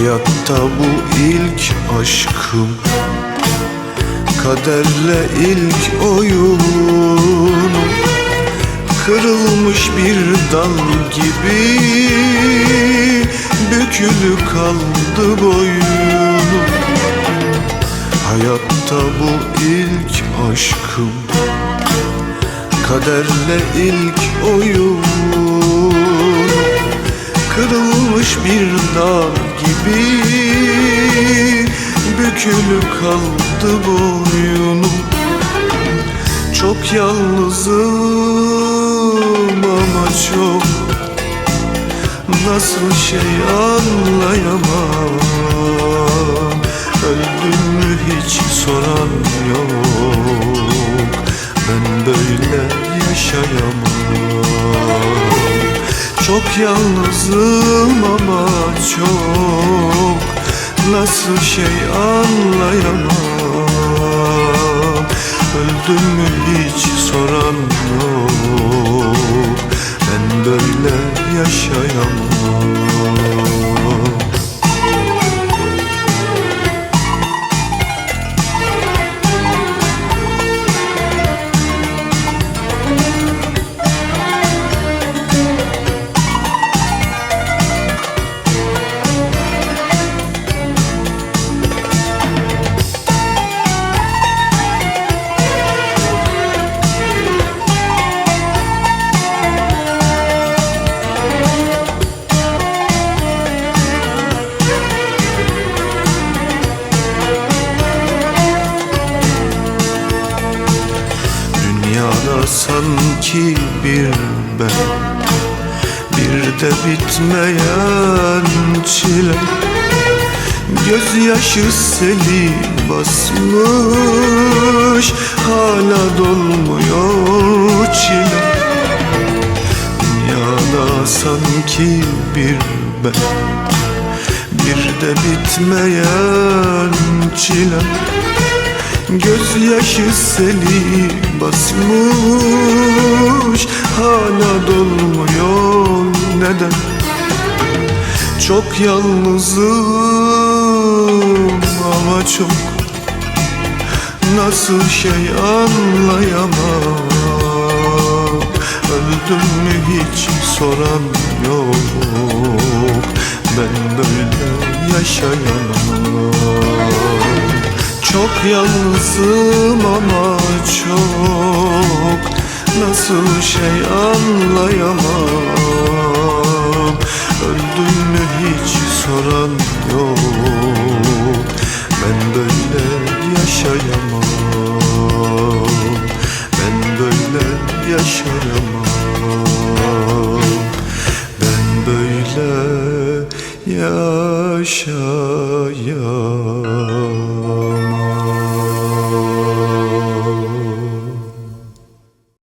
Hayatta bu ilk aşkım. Kaderle ilk oyunum. Kırılmış bir dal gibi Bükülü kaldı boynum Hayatta bu ilk aşkım. Kaderle ilk oyunum Kırılmış bir dal gibi Bükülü kaldı boynum. Çok yalnızım ama çok. Nasıl şey anlayamam? Öldüm mü hiç soran yok. Ben böyle yaşayamam Çok yalnızım ama çok. Nasıl şey anlayamam. Öldüm mü hiç soran yok. Ben böyle yaşayamam sanki bir ben Bir de bitmeyen çile. Gözyaşı seli basmış Hala dolmuyor çile. Dünyada sanki bir ben Bir de bitmeyen çile Gözyaşı seli basmış Hala dolmuyor. Neden? Çok yalnızım ama çok. Nasıl şey anlayamam? Öldüm mü hiç soran yok. Ben böyle yaşayamam çok yalnızım ama çok. Nasıl şey anlayamam. Öldüm mü hiç soran yok. Ben böyle yaşayamam. Ben böyle yaşayamam. Ben böyle yaşayamam yaşayamam.